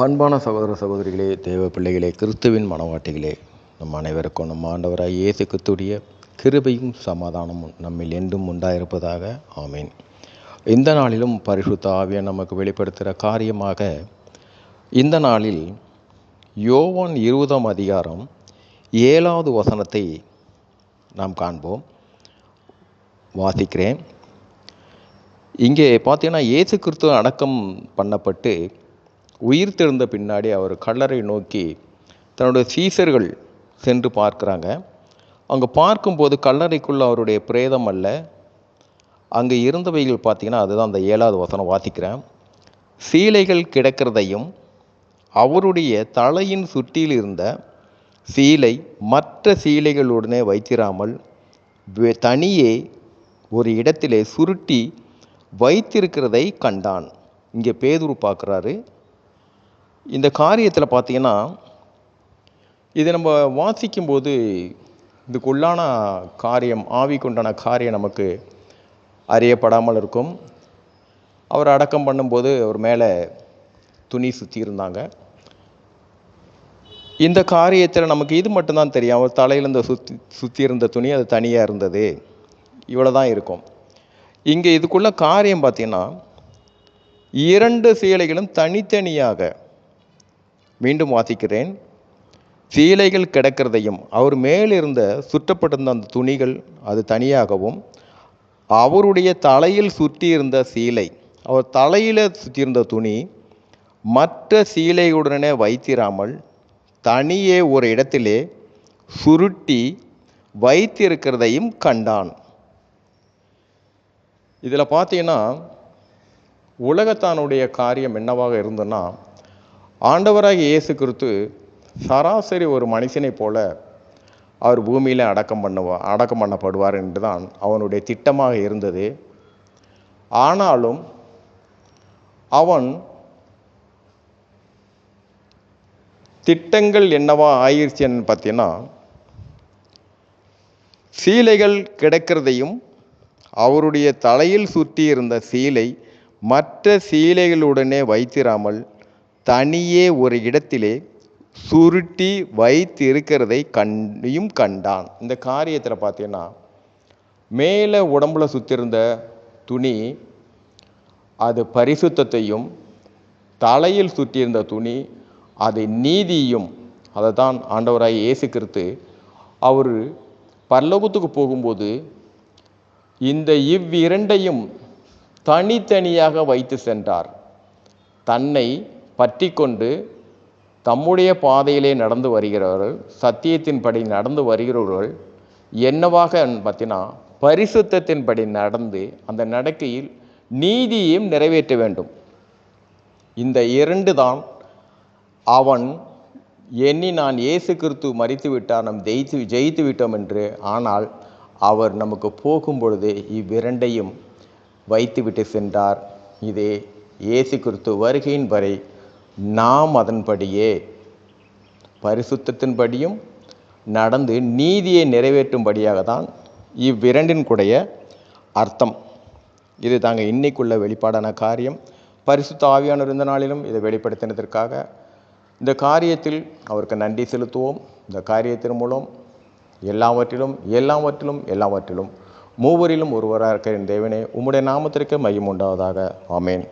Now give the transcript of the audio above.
அன்பான சகோதர சகோதரிகளே தேவ பிள்ளைகளே கிறிஸ்துவின் மனவாட்டிகளே நம் அனைவருக்கும் நம் ஆண்டவராய் இயேசு கிறிஸ்துடைய கிருபையும் சமாதானமும் நம்மில் என்றும் உண்டாயிருப்பதாக. ஆமீன். இந்த நாளிலும் பரிசுத்த ஆவியை நமக்கு வெளிப்படுத்துகிற காரியமாக இந்த நாளில் யோவான் இருபதாம் அதிகாரம் ஏழாவது வசனத்தை நாம் காண்போம். வாசிக்கிறேன். இங்கே பார்த்தீங்கன்னா இயேசு கிறிஸ்துவ அடக்கம் பண்ணப்பட்டு உயிர் தெழுந்த பின்னாடி அவர் கல்லறை நோக்கி தன்னுடைய சீசர்கள் சென்று பார்க்குறாங்க. அங்கே பார்க்கும்போது கல்லறைக்குள்ள அவருடைய பிரேதம் அல்ல. அங்கே இருந்தவைகள் பார்த்திங்கன்னா அதுதான் அந்த ஏழாவது வசனம் வாசிக்கிறேன். சீலைகள் கிடக்கிறதையும் அவருடைய தலையின் சுற்றியில் இருந்த சீலை மற்ற சீலைகளுடனே வைத்திராமல் தனியே ஒரு இடத்திலே சுருட்டி வைத்திருக்கிறதை கண்டான். இங்கே பேதுரு பார்க்குறாரு. இந்த காரியத்தில் பார்த்தீங்கன்னா இது நம்ம வாசிக்கும்போது இதுக்குள்ளான காரியம் ஆவிக்குண்டான காரியம் நமக்கு அறியப்படாமல் இருக்கும். அவர் அடக்கம் பண்ணும்போது அவர் மேலே துணி சுற்றி இருந்தாங்க. இந்த காரியத்தில் நமக்கு இது மட்டும்தான் தெரியும் அவர் தலையில் இந்த சுற்றி சுற்றி இருந்த துணி அது தனியாக இருந்தது. இவ்வளோ தான் இருக்கும். இங்கே இதுக்குள்ள காரியம் பார்த்தீங்கன்னா இரண்டு சீலைகளும் தனித்தனியாக மீண்டும் வாசிக்கிறேன். சீலைகள் கிடக்கிறதையும் அவர் மேலிருந்த சுற்றப்பட்டிருந்த அந்த துணிகள் அது தனியாகவும் அவருடைய தலையில் சுற்றியிருந்த சீலை அவர் தலையில் சுற்றியிருந்த துணி மற்ற சீலையுடனே வைத்திராமல் தனியே ஒரு இடத்திலே சுருட்டி வைத்திருக்கிறதையும் கண்டான். இதில் பார்த்தீங்கன்னா உலகத்தானுடைய காரியம் என்னவாக இருந்ததுன்னா ஆண்டவராகிய இயேசு கிறிஸ்து சராசரி ஒரு மனுஷனைப் போல அவர் பூமியில் அடக்கம் பண்ணுவா அடக்கம் பண்ணப்படுவார் என்று தான் அவனுடைய திட்டமாக இருந்தது. ஆனாலும் அவன் திட்டங்கள் என்னவா ஆயிருச்சுன்னு பார்த்தீங்கன்னா சீலைகள் கிடைக்கிறதையும் அவருடைய தலையில் சுற்றி இருந்த சீலை மற்ற சீலைகளுடனே வைத்திராமல் தனியே ஒரு இடத்திலே சுருட்டி வைத்து இருக்கிறதை கண்டியும் கண்டான். இந்த காரியத்தில் பார்த்தீங்கன்னா மேலே உடம்புல சுற்றிருந்த துணி அது பரிசுத்தத்தையும் தலையில் சுற்றியிருந்த துணி அது நீதியும் அதை தான் ஆண்டவராய் இயேசு கிறிஸ்து அவர் பல்லவத்துக்கு போகும்போது இந்த இவ்விரண்டையும் தனித்தனியாக வைத்து சென்றார். தன்னை பற்றி கொண்டு தம்முடைய பாதையிலே நடந்து வருகிறவர்கள் சத்தியத்தின்படி நடந்து வருகிறவர்கள் என்னவாக பார்த்தீங்கன்னா பரிசுத்தத்தின்படி நடந்து அந்த நடக்கையில் நீதியையும் நிறைவேற்ற வேண்டும். இந்த இரண்டு தான் அவன் எண்ணி நான் இயேசு கிறிஸ்து மறித்து விட்டார் நம் ஜெயித்து ஜெயித்து விட்டோம் என்று ஆனால் அவர் நமக்கு போகும் பொழுது இவ்விரண்டையும் வைத்துவிட்டு சென்றார். இதே இயேசு கிறிஸ்து வருகையின் வரை நாம் அதன்படியே பரிசுத்தத்தின்படியும் நடந்து நீதியை நிறைவேற்றும்படியாக தான் இவ்விரண்டின் கூடைய அர்த்தம். இது தாங்க இன்னைக்குள்ள வெளிப்பாடான காரியம். பரிசுத்த ஆவியானவர் இருந்த நாளிலும் இதை வெளிப்படுத்தினதற்காக இந்த காரியத்தில் அவருக்கு நன்றி செலுத்துவோம். இந்த காரியத்தின் மூலம் எல்லாவற்றிலும் எல்லாவற்றிலும் எல்லாவற்றிலும் மூவரிலும் ஒருவராக இருக்கிற என் தேவனே உம்முடைய நாமத்திற்கு மையம் உண்டாவதாக. ஆமேன்.